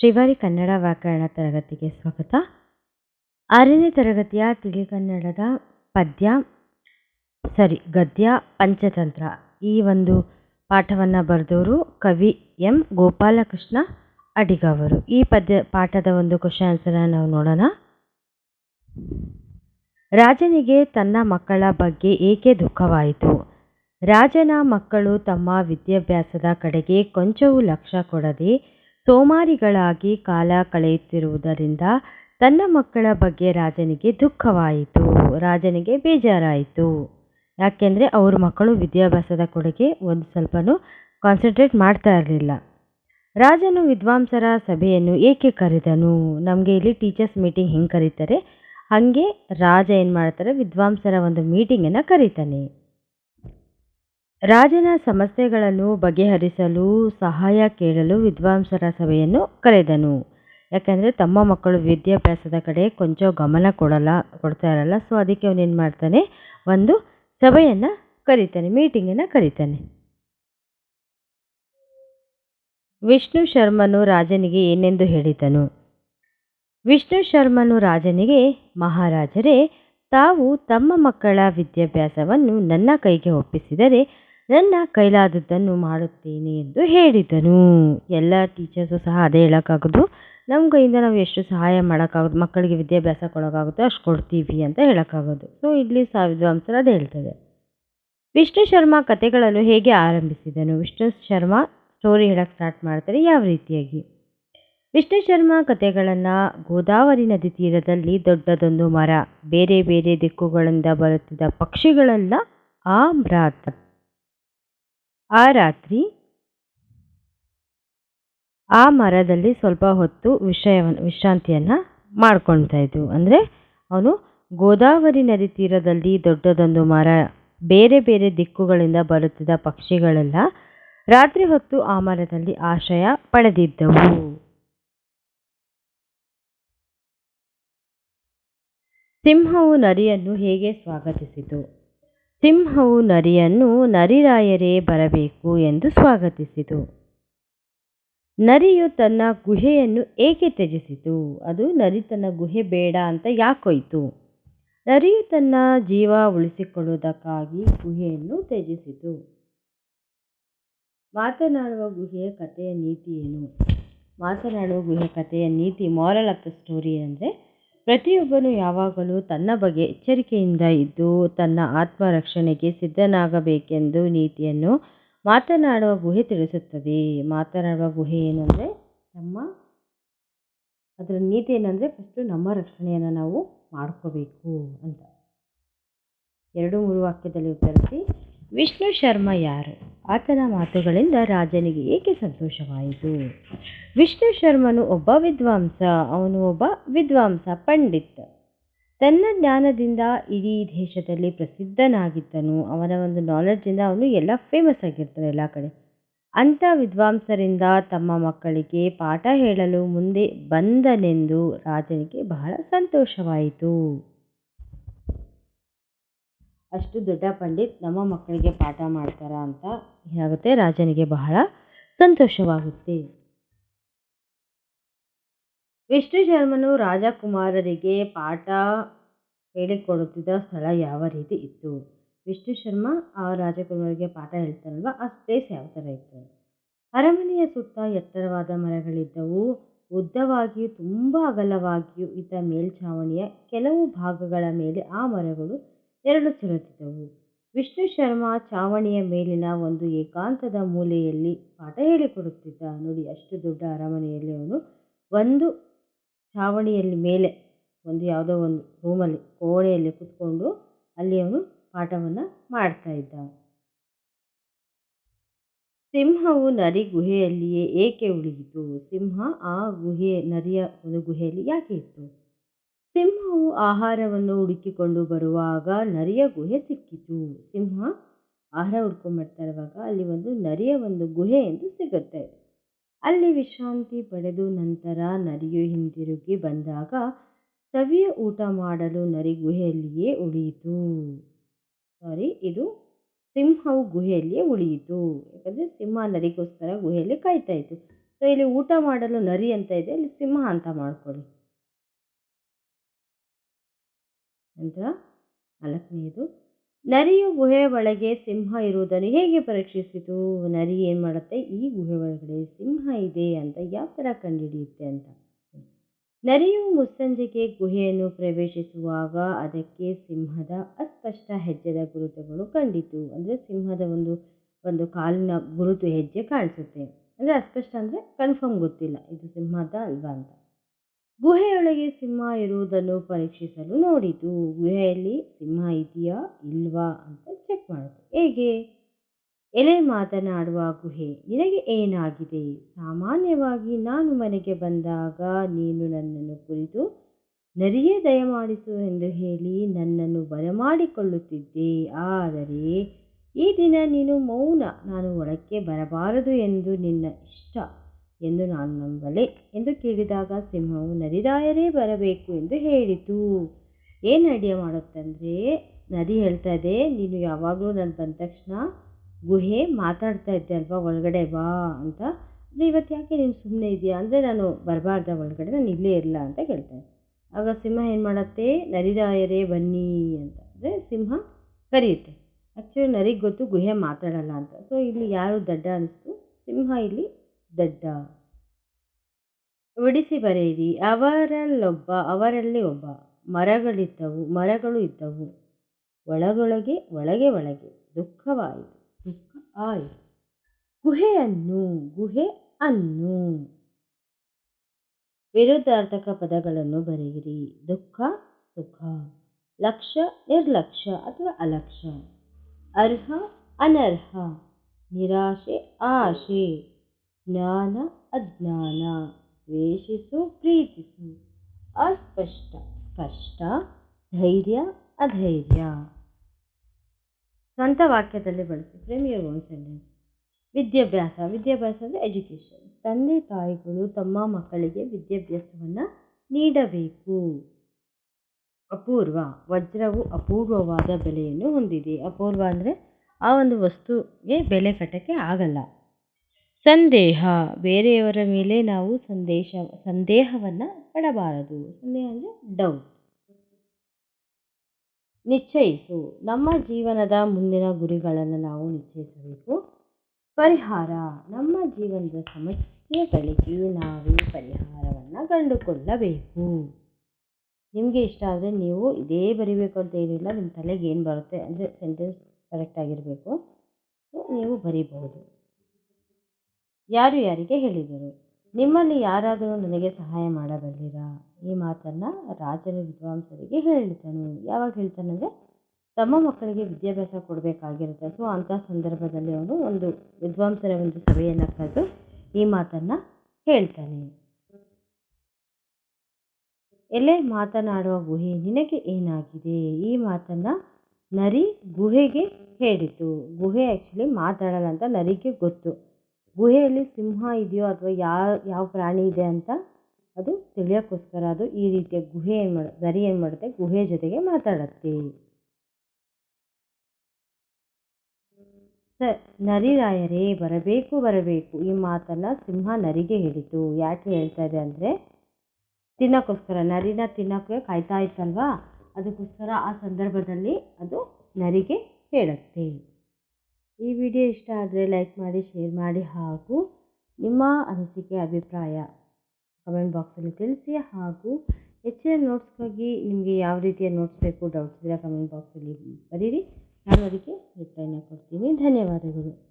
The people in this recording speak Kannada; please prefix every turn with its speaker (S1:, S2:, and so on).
S1: ಶ್ರೀವಾರಿ ಕನ್ನಡ ವ್ಯಾಕರಣ ತರಗತಿಗೆ ಸ್ವಾಗತ. ಆರನೇ ತರಗತಿಯ ತಿಳಿಕನ್ನಡದ ಪದ್ಯ, ಸರಿ, ಗದ್ಯ, ಪಂಚತಂತ್ರ. ಈ ಒಂದು ಪಾಠವನ್ನು ಬರೆದವರು ಕವಿ ಎಂ. ಗೋಪಾಲಕೃಷ್ಣ ಅಡಿಗ ಅವರು ಈ ಪದ್ಯ, ಪಾಠದ ಒಂದು ಕ್ವಶನ್ ಆನ್ಸರನ್ನು ನಾವು ನೋಡೋಣ. ರಾಜನಿಗೆ ತನ್ನ ಮಕ್ಕಳ ಬಗ್ಗೆ ಏಕೆ ದುಃಖವಾಯಿತು? ರಾಜನ ಮಕ್ಕಳು ತಮ್ಮ ವಿದ್ಯಾಭ್ಯಾಸದ ಕಡೆಗೆ ಕೊಂಚವೂ ಲಕ್ಷ್ಯ ಕೊಡದೆ ಸೋಮಾರಿಗಳಾಗಿ ಕಾಲ ಕಳೆಯುತ್ತಿರುವುದರಿಂದ ತನ್ನ ಮಕ್ಕಳ ಬಗ್ಗೆ ರಾಜನಿಗೆ ದುಃಖವಾಯಿತು. ರಾಜನಿಗೆ ಬೇಜಾರಾಯಿತು. ಯಾಕೆಂದರೆ ಅವ್ರ ಮಕ್ಕಳು ವಿದ್ಯಾಭ್ಯಾಸದ ಕಡೆಗೆ ಒಂದು ಸ್ವಲ್ಪನೂ ಕಾನ್ಸಂಟ್ರೇಟ್ ಮಾಡ್ತಾ ಇರಲಿಲ್ಲ. ರಾಜನು ವಿದ್ವಾಂಸರ ಸಭೆಯನ್ನು ಏಕೆ ಕರೆದನು? ನಮಗೆ ಇಲ್ಲಿ ಟೀಚರ್ಸ್ ಮೀಟಿಂಗ್ ಹೆಂಗೆ ಕರೀತಾರೆ? ಹಾಗೆ ರಾಜ ಏನು ಮಾಡ್ತಾರೆ? ವಿದ್ವಾಂಸರ ಒಂದು ಮೀಟಿಂಗನ್ನು ಕರೀತಾನೆ. ರಾಜನ ಸಮಸ್ಯೆಗಳನ್ನು ಬಗೆಹರಿಸಲು ಸಹಾಯ ಕೇಳಲು ವಿದ್ವಾಂಸರ ಸಭೆಯನ್ನು ಕರೆದನು. ಯಾಕಂದರೆ ತಮ್ಮ ಮಕ್ಕಳು ವಿದ್ಯಾಭ್ಯಾಸದ ಕಡೆ ಕೊಂಚ ಗಮನ ಕೊಡಲ್ಲ, ಕೊಡ್ತಾ ಇರಲ್ಲ. ಸೊ ಅದಕ್ಕೆ ಅವನೇನು ಮಾಡ್ತಾನೆ? ಒಂದು ಸಭೆಯನ್ನು ಕರೀತಾನೆ ಮೀಟಿಂಗನ್ನು ಕರೀತಾನೆ. ವಿಷ್ಣು ಶರ್ಮನು ರಾಜನಿಗೆ ಏನೆಂದು ಹೇಳಿದನು? ವಿಷ್ಣು ಶರ್ಮನು ರಾಜನಿಗೆ, ಮಹಾರಾಜರೇ, ತಾವು ತಮ್ಮ ಮಕ್ಕಳ ವಿದ್ಯಾಭ್ಯಾಸವನ್ನು ನನ್ನ ಕೈಗೆ ಒಪ್ಪಿಸಿದರೆ ನನ್ನ ಕೈಲಾದದ್ದನ್ನು ಮಾಡುತ್ತೇನೆ ಎಂದು ಹೇಳಿದನು. ಎಲ್ಲ ಟೀಚರ್ಸು ಸಹ ಅದೇ ಹೇಳೋಕ್ಕಾಗೋದು. ನಮ್ಮ ಕೈಯಿಂದ ನಾವು ಎಷ್ಟು ಸಹಾಯ ಮಾಡೋಕ್ಕಾಗೋದು, ಮಕ್ಕಳಿಗೆ ವಿದ್ಯಾಭ್ಯಾಸ ಕೊಡೋಕ್ಕಾಗುತ್ತೋ ಅಷ್ಟು ಕೊಡ್ತೀವಿ ಅಂತ ಹೇಳೋಕ್ಕಾಗೋದು. ಸೊ ಇಲ್ಲಿ ಸಹ ವಿದ್ವಾಂಸರು ಅದೇ ಹೇಳ್ತದೆ. ವಿಷ್ಣು ಶರ್ಮಾ ಕತೆಗಳನ್ನು ಹೇಗೆ ಆರಂಭಿಸಿದನು? ವಿಷ್ಣು ಶರ್ಮಾ ಸ್ಟೋರಿ ಹೇಳಕ್ಕೆ ಸ್ಟಾರ್ಟ್ ಮಾಡ್ತಾರೆ ಯಾವ ರೀತಿಯಾಗಿ? ವಿಷ್ಣು ಶರ್ಮಾ ಕತೆಗಳನ್ನು ಗೋದಾವರಿ ನದಿ ತೀರದಲ್ಲಿ ದೊಡ್ಡದೊಂದು ಮರ, ಬೇರೆ ಬೇರೆ ದಿಕ್ಕುಗಳಿಂದ ಬರುತ್ತಿದ್ದ ಪಕ್ಷಿಗಳೆಲ್ಲ ಆ ರಾತ್ರಿ ಆ ರಾತ್ರಿ ಆ ಮರದಲ್ಲಿ ಸ್ವಲ್ಪ ಹೊತ್ತು ವಿಷಯವನ್ನು ವಿಶ್ರಾಂತಿಯನ್ನು ಮಾಡ್ಕೊಳ್ತಾ ಇದ್ವು. ಅಂದರೆ ಅವನು ಗೋದಾವರಿ ನದಿ ತೀರದಲ್ಲಿ ದೊಡ್ಡದೊಂದು ಮರ, ಬೇರೆ ಬೇರೆ ದಿಕ್ಕುಗಳಿಂದ ಬರುತ್ತಿದ್ದ ಪಕ್ಷಿಗಳೆಲ್ಲ ರಾತ್ರಿ ಹೊತ್ತು ಆ ಮರದಲ್ಲಿ ಆಶ್ರಯ ಪಡೆದಿದ್ದವು. ಸಿಂಹವು ನರಿಯನ್ನು ಹೇಗೆ ಸ್ವಾಗತಿಸಿತು? ಸಿಂಹವು ನರಿಯನ್ನು ನರಿರಾಯರೇ ಬರಬೇಕು ಎಂದು ಸ್ವಾಗತಿಸಿತು. ನರಿಯು ತನ್ನ ಗುಹೆಯನ್ನು ಏಕೆ ತ್ಯಜಿಸಿತು? ಅದು ನರಿ ತನ್ನ ಗುಹೆ ಬೇಡ ಅಂತ ಯಾಕೋಯ್ತು? ನರಿಯು ತನ್ನ ಜೀವ ಉಳಿಸಿಕೊಳ್ಳುವುದಕ್ಕಾಗಿ ಗುಹೆಯನ್ನು ತ್ಯಜಿಸಿತು. ಮಾತನಾಡುವ ಗುಹೆಯ ಕಥೆಯ ನೀತಿ ಏನು? ಮಾತನಾಡುವ ಗುಹೆ ಕಥೆಯ ನೀತಿ ಮಾರಲ್ ಆಫ್ ದ ಸ್ಟೋರಿ ಅಂದರೆ ಪ್ರತಿಯೊಬ್ಬನು ಯಾವಾಗಲೂ ತನ್ನ ಬಗ್ಗೆ ಎಚ್ಚರಿಕೆಯಿಂದ ಇದ್ದು ತನ್ನ ಆತ್ಮರಕ್ಷಣೆಗೆ ಸಿದ್ಧನಾಗಬೇಕೆಂದು ನೀತಿಯನ್ನು ಮಾತನಾಡುವ ಗುಹೆ ತಿಳಿಸುತ್ತದೆ. ಮಾತನಾಡುವ ಗುಹೆ ಏನಂದರೆ ನಮ್ಮ, ಅದರ ನೀತಿ ಏನಂದರೆ ಫಸ್ಟು ನಮ್ಮ ರಕ್ಷಣೆಯನ್ನು ನಾವು ಮಾಡ್ಕೋಬೇಕು ಅಂತ. ಎರಡು, ಮೂರು ವಾಕ್ಯದಲ್ಲಿ ಉತ್ತರಿಸಿ. ವಿಷ್ಣು ಶರ್ಮ ಯಾರು? ಆತನ ಮಾತುಗಳಿಂದ ರಾಜನಿಗೆ ಏಕೆ ಸಂತೋಷವಾಯಿತು? ವಿಷ್ಣು ಶರ್ಮನು ಒಬ್ಬ ವಿದ್ವಾಂಸ, ಅವನು ಒಬ್ಬ ವಿದ್ವಾಂಸ ಪಂಡಿತ್. ತನ್ನ ಜ್ಞಾನದಿಂದ ಇಡೀ ದೇಶದಲ್ಲಿ ಪ್ರಸಿದ್ಧನಾಗಿದ್ದನು. ಅವನ ಒಂದು ನಾಲೆಡ್ಜಿಂದ ಅವನು ಎಲ್ಲ ಫೇಮಸ್ ಆಗಿರ್ತಾನೆ ಎಲ್ಲ ಕಡೆ. ಅಂಥ ವಿದ್ವಾಂಸರಿಂದ ತಮ್ಮ ಮಕ್ಕಳಿಗೆ ಪಾಠ ಹೇಳಲು ಮುಂದೆ ಬಂದನೆಂದು ರಾಜನಿಗೆ ಬಹಳ ಸಂತೋಷವಾಯಿತು. ಅಷ್ಟು ದೊಡ್ಡ ಪಂಡಿತ್ ನಮ್ಮ ಮಕ್ಕಳಿಗೆ ಪಾಠ ಮಾಡ್ತಾರ ಅಂತ ಏನಾಗುತ್ತೆ ರಾಜನಿಗೆ ಬಹಳ ಸಂತೋಷವಾಗುತ್ತೆ. ವಿಷ್ಣು ಶರ್ಮನು ರಾಜಕುಮಾರರಿಗೆ ಪಾಠ ಹೇಳಿಕೊಡುತ್ತಿದ್ದ ಸ್ಥಳ ಯಾವ ರೀತಿ ಇತ್ತು? ವಿಷ್ಣು ಶರ್ಮ ಆ ರಾಜಕುಮಾರರಿಗೆ ಪಾಠ ಹೇಳ್ತಾರಲ್ವ? ಆ ಪ್ಲೇಸ್ ಯಾವ ಥರ ಇತ್ತು? ಅರಮನೆಯ ಸುತ್ತ ಎತ್ತರವಾದ ಮರಗಳಿದ್ದವು. ಉದ್ದವಾಗಿಯೂ ತುಂಬ ಅಗಲವಾಗಿಯೂ ಇದ್ದ ಮೇಲ್ಛಾವಣಿಯ ಕೆಲವು ಭಾಗಗಳ ಮೇಲೆ ಆ ಮರಗಳು ಎರಡು ಚೆಲ್ಲುತ್ತಿದ್ದವು ವಿಷ್ಣು ಶರ್ಮಾ ಚಾವಣಿಯ ಮೇಲಿನ ಒಂದು ಏಕಾಂತದ ಮೂಲೆಯಲ್ಲಿ ಪಾಠ ಹೇಳಿಕೊಡುತ್ತಿದ್ದ. ನೋಡಿ, ಅಷ್ಟು ದೊಡ್ಡ ಅರಮನೆಯಲ್ಲಿ ಅವನು ಒಂದು ಚಾವಣಿಯಲ್ಲಿ ಮೇಲೆ, ಒಂದು ಯಾವುದೋ ಒಂದು ರೂಮಲ್ಲಿ, ಕೋಣೆಯಲ್ಲಿ ಕೂತ್ಕೊಂಡು ಅಲ್ಲಿ ಅವನು ಪಾಠವನ್ನು ಮಾಡ್ತಾ ಇದ್ದ. ಸಿಂಹವು ನರಿ ಗುಹೆಯಲ್ಲಿಯೇ ಏಕೆ ಉಳಿಯಿತು? ಸಿಂಹ ಆ ಗುಹೆ, ನರಿಯ ಒಂದು ಗುಹೆಯಲ್ಲಿ ಯಾಕೆ ಇತ್ತು? ಸಿಂಹವು ಆಹಾರವನ್ನು ಹುಡುಕಿಕೊಂಡು ಬರುವಾಗ ನರಿಯ ಗುಹೆ ಸಿಕ್ಕಿತು. ಸಿಂಹ ಆಹಾರ ಹುಡ್ಕೊಂಡು ಬರ್ತಾ ಇರುವಾಗ ಅಲ್ಲಿ ಒಂದು ನರಿಯ ಒಂದು ಗುಹೆ ಎಂದು ಸಿಗುತ್ತೆ. ಅಲ್ಲಿ ವಿಶ್ರಾಂತಿ ಪಡೆದು ನಂತರ ನರಿಯು ಹಿಂದಿರುಗಿ ಬಂದಾಗ ಸವಿಯ ಊಟ ಮಾಡಲು ನರಿ ಗುಹೆಯಲ್ಲಿಯೇ ಉಳಿಯಿತು. ಸಾರಿ ಇದು ಸಿಂಹವು ಗುಹೆಯಲ್ಲಿಯೇ ಉಳಿಯಿತು. ಯಾಕಂದರೆ ಸಿಂಹ ನರಿಗೋಸ್ಕರ ಗುಹೆಯಲ್ಲಿ ಕಾಯ್ತಾ ಇತ್ತು. ಸೊ ಇಲ್ಲಿ ಊಟ ಮಾಡಲು ನರಿ ಅಂತ ಇದೆ, ಇಲ್ಲಿ ಸಿಂಹ ಅಂತ ಮಾಡ್ಕೊಳ್ಳಿ. ನಂತರ ನಾಲ್ಕನೆಯದು, ನರಿಯು ಗುಹೆಯ ಒಳಗೆ ಸಿಂಹ ಇರುವುದನ್ನು ಹೇಗೆ ಪರೀಕ್ಷಿಸಿತು? ನರಿ ಏನು ಮಾಡುತ್ತೆ? ಈ ಗುಹೆ ಒಳಗಡೆ ಸಿಂಹ ಇದೆ ಅಂತ ಯಾವ ಥರ ಕಂಡುಹಿಡಿಯುತ್ತೆ ಅಂತ. ನರಿಯು ಮುಸ್ಸಂಜೆಗೆ ಗುಹೆಯನ್ನು ಪ್ರವೇಶಿಸುವಾಗ ಅದಕ್ಕೆ ಸಿಂಹದ ಅಸ್ಪಷ್ಟ ಹೆಜ್ಜೆದ ಗುರುತುಗಳು ಕಂಡಿತು. ಅಂದರೆ ಸಿಂಹದ ಒಂದು ಒಂದು ಕಾಲಿನ ಗುರುತು ಹೆಜ್ಜೆ ಕಾಣಿಸುತ್ತೆ. ಅಂದರೆ ಅಸ್ಪಷ್ಟ ಅಂದರೆ ಕನ್ಫರ್ಮ್ ಗೊತ್ತಿಲ್ಲ. ಇದು ಸಿಂಹದ ಅಲ್ವಾ ಅಂತ. ಗುಹೆಯೊಳಗೆ ಸಿಂಹ ಇರುವುದನ್ನು ಪರೀಕ್ಷಿಸಲು ನೋಡಿತು. ಗುಹೆಯಲ್ಲಿ ಸಿಂಹ ಇದೆಯಾ ಇಲ್ವಾ ಅಂತ ಚೆಕ್ ಮಾಡಿತು. ಹೇಗೆ? ಎಲೆ ಮಾತನಾಡುವ ಗುಹೆ, ನಿನಗೆ ಏನಾಗಿದೆ? ಸಾಮಾನ್ಯವಾಗಿ ನಾನು ಮನೆಗೆ ಬಂದಾಗ ನೀನು ನನ್ನನ್ನು ಕುರಿತು ನರಿಯೇ ದಯಮಾಡಿಸು ಎಂದು ಹೇಳಿ ನನ್ನನ್ನು ಬರಮಾಡಿಕೊಳ್ಳುತ್ತಿದ್ದೆ ಆದರೆ ಈ ದಿನ ನೀನು ಮೌನ, ನಾನು ಒಳಕ್ಕೆ ಬರಬಾರದು ಎಂದು ನಿನ್ನ ಇಷ್ಟ ಎಂದು ನಾನು ನಂಬಲೆ ಎಂದು ಕೇಳಿದಾಗ ಸಿಂಹವು ನರಿರಾಯರೇ ಬರಬೇಕು ಎಂದು ಹೇಳಿತು. ಏನು ಅಡಿಯ ಮಾಡುತ್ತಂದರೆ? ನರಿ ಹೇಳ್ತಾ ಇದೆ ನೀನು ಯಾವಾಗಲೂ ನಾನು ಬಂದ ತಕ್ಷಣ ಗುಹೆ ಮಾತಾಡ್ತಾ ಇದ್ದೆ ಅಲ್ವಾ, ಒಳಗಡೆ ಬಾ ಅಂತ. ಅಂದರೆ ಇವತ್ತು ಯಾಕೆ ನೀನು ಸುಮ್ಮನೆ ಇದೆಯಾ? ಅಂದರೆ ನಾನು ಬರಬಾರ್ದ, ಒಳಗಡೆ ನಾನು ಇಲ್ಲೇ ಇರಲ್ಲ ಅಂತ ಕೇಳ್ತಾನೆ ಆಗ ಸಿಂಹ ಏನು ಮಾಡುತ್ತೆ? ನರಿದಾಯರೇ ಬನ್ನಿ ಅಂತ. ಅಂದರೆ ಸಿಂಹ ಕರೆಯುತ್ತೆ. ಆ್ಯಕ್ಚುಲಿ ನರಿಗೆ ಗೊತ್ತು ಗುಹೆ ಮಾತಾಡಲ್ಲ ಅಂತ. ಸೊ ಇಲ್ಲಿ ಯಾರು ದಡ್ಡ ಅನಿಸ್ತು? ಸಿಂಹ ಇಲ್ಲಿ ದಡ್ಡ. ಬಿಡಿಸಿ ಬರೆಯಿರಿ. ಅವರಲ್ಲೊಬ್ಬ, ಅವರಲ್ಲಿ ಒಬ್ಬ. ಮರಗಳಿದ್ದವು, ಮರಗಳು ಇದ್ದವು. ಒಳಗೊಳಗೆ, ಒಳಗೆ ಒಳಗೆ. ದುಃಖವಾಯಿತು, ದುಃಖ ಆಯಿತು. ಗುಹೆಯನ್ನು, ಗುಹೆ ಅನ್ನು. ವಿರುದ್ಧಾರ್ಥಕ ಪದಗಳನ್ನು ಬರೆಯಿರಿ. ದುಃಖ, ಸುಖ, ಲಕ್ಷ ನಿರ್ಲಕ್ಷ್ಯ ಅಥವಾ ಅಲಕ್ಷ್ಯ ಅರ್ಹ, ಅನರ್ಹ. ನಿರಾಶೆ, ಆಶೆ. ಜ್ಞಾನ ಅಜ್ಞಾನ. ದ್ವೇಷಿಸು, ಪ್ರೀತಿಸು. ಅಸ್ಪಷ್ಟ, ಸ್ಪಷ್ಟ. ಧೈರ್ಯ, ಅಧೈರ್ಯ. ಸ್ವಂತ ವಾಕ್ಯದಲ್ಲಿ ಬಳಸಿ ಪ್ರೇಮಿಯರ್ ಓನ್ ಸೆಂಟೆನ್ಸ್ ವಿದ್ಯಾಭ್ಯಾಸ ವಿದ್ಯಾಭ್ಯಾಸ ಅಂದರೆ ಎಜುಕೇಷನ್ ತಂದೆ, ತಾಯಿಗಳು ತಮ್ಮ ಮಕ್ಕಳಿಗೆ ವಿದ್ಯಾಭ್ಯಾಸವನ್ನು ನೀಡಬೇಕು. ಅಪೂರ್ವ, ವಜ್ರವು ಅಪೂರ್ವವಾದ ಬೆಲೆಯನ್ನು ಹೊಂದಿದೆ. ಅಪೂರ್ವ ಅಂದರೆ ಆ ಒಂದು ವಸ್ತುಗೆ ಬೆಲೆ ಕಟ್ಟಕ್ಕೆ ಆಗಲ್ಲ. ಸಂದೇಹ. ಬೇರೆಯವರ ಮೇಲೆ ನಾವು ಸಂದೇಶ, ಸಂದೇಹವನ್ನು ಪಡಬಾರದು. ಸಂದೇಹ ಅಂದರೆ ಡೌಟ್ ನಿಶ್ಚಯಿಸು. ನಮ್ಮ ಜೀವನದ ಮುಂದಿನ ಗುರಿಗಳನ್ನು ನಾವು ನಿಶ್ಚಯಿಸಬೇಕು. ಪರಿಹಾರ. ನಮ್ಮ ಜೀವನದ ಸಮಸ್ಯೆಗಳಿಗೆ ನಾವು ಪರಿಹಾರವನ್ನು ಕಂಡುಕೊಳ್ಳಬೇಕು. ನಿಮಗೆ ಇಷ್ಟ ಆದರೆ ನೀವು ಇದೇ ಬರಿಬೇಕು ಅಂತ ಏನಿಲ್ಲ ನಿಮ್ಮ ತಲೆಗೆ ಏನು ಬರುತ್ತೆ ಅಂದರೆ ಸೆಂಟೆನ್ಸ್ ಕರೆಕ್ಟಾಗಿರಬೇಕು ನೀವು ಬರೀಬಹುದು. ಯಾರು ಯಾರಿಗೆ ಹೇಳಿದರು? ನಿಮ್ಮಲ್ಲಿ ಯಾರಾದರೂ ನನಗೆ ಸಹಾಯ ಮಾಡಬಲ್ಲಿರಾ? ಈ ಮಾತನ್ನು ರಾಜನ ವಿದ್ವಾಂಸರಿಗೆ ಹೇಳಿದನು. ಯಾವಾಗ ಹೇಳ್ತಾನಂದರೆ, ತಮ್ಮ ಮಕ್ಕಳಿಗೆ ವಿದ್ಯಾಭ್ಯಾಸ ಕೊಡಬೇಕಾಗಿರುತ್ತೆ. ಸೊ ಅಂಥ ಸಂದರ್ಭದಲ್ಲಿ ಅವನು ಒಂದು ವಿದ್ವಾಂಸರ ಒಂದು ಸಭೆಯನ್ನು ಕರೆದು ಈ ಮಾತನ್ನು ಹೇಳ್ತಾನೆ. ಎಲೆ ಮಾತನಾಡುವ ಗುಹೆ ನಿನಗೆ ಏನಾಗಿದೆ? ಈ ಮಾತನ್ನು ನರಿ ಗುಹೆಗೆ ಹೇಳಿತು. ಗುಹೆ ಆ್ಯಕ್ಚುಲಿ ಮಾತಾಡಲ್ಲ ಅಂತ ನರಿಗೆ ಗೊತ್ತು. ಗುಹೆಯಲ್ಲಿ ಸಿಂಹ ಇದೆಯೋ ಅಥವಾ ಯಾವ ಯಾವ ಪ್ರಾಣಿ ಇದೆ ಅಂತ ಅದು ತಿಳಿಯೋಕ್ಕೋಸ್ಕರ ಅದು ಈ ರೀತಿಯ ಗುಹೆ ಏನು ಮಾಡ ನರಿ ಏನು ಮಾಡುತ್ತೆ? ಗುಹೆ ಜೊತೆಗೆ ಮಾತಾಡುತ್ತೆ. ಸ, ನರಿರಾಯರೇ, ಬರಬೇಕು ಬರಬೇಕು. ಈ ಮಾತನ್ನು ಸಿಂಹ ನರಿಗೆ ಹೇಳಿತು. ಯಾಕೆ ಹೇಳ್ತಾ ಇದೆ ಅಂದರೆ, ತಿನ್ನೋಕ್ಕೋಸ್ಕರ, ನರಿನ ತಿನ್ನೋಕ್ಕೆ ಕಾಯ್ತಾ ಇತ್ತಲ್ವಾ? ಅದಕ್ಕೋಸ್ಕರ ಆ ಸಂದರ್ಭದಲ್ಲಿ ಅದು ನರಿಗೆ ಹೇಳುತ್ತೆ. ಈ ವಿಡಿಯೋ ಇಷ್ಟ ಆದರೆ ಲೈಕ್ ಮಾಡಿ, ಶೇರ್ ಮಾಡಿ ಹಾಗೂ ನಿಮ್ಮ ಅನಿಸಿಕೆ, ಅಭಿಪ್ರಾಯ ಕಮೆಂಟ್ ಬಾಕ್ಸಲ್ಲಿ ತಿಳಿಸಿ ಹಾಗೂ ಹೆಚ್ಚಿನ ನೋಟ್ಸ್ಗಾಗಿ ನಿಮಗೆ ಯಾವ ರೀತಿಯ ನೋಟ್ಸ್ ಬೇಕು ಡೌಟ್ಸ್ ಇದ್ದರೆ ಕಮೆಂಟ್ ಬಾಕ್ಸಲ್ಲಿ ಬರೀರಿ. ನಾನು ಅದಕ್ಕೆ ರಿಪ್ಲೈನ ಕೊಡ್ತೀನಿ. ಧನ್ಯವಾದಗಳು.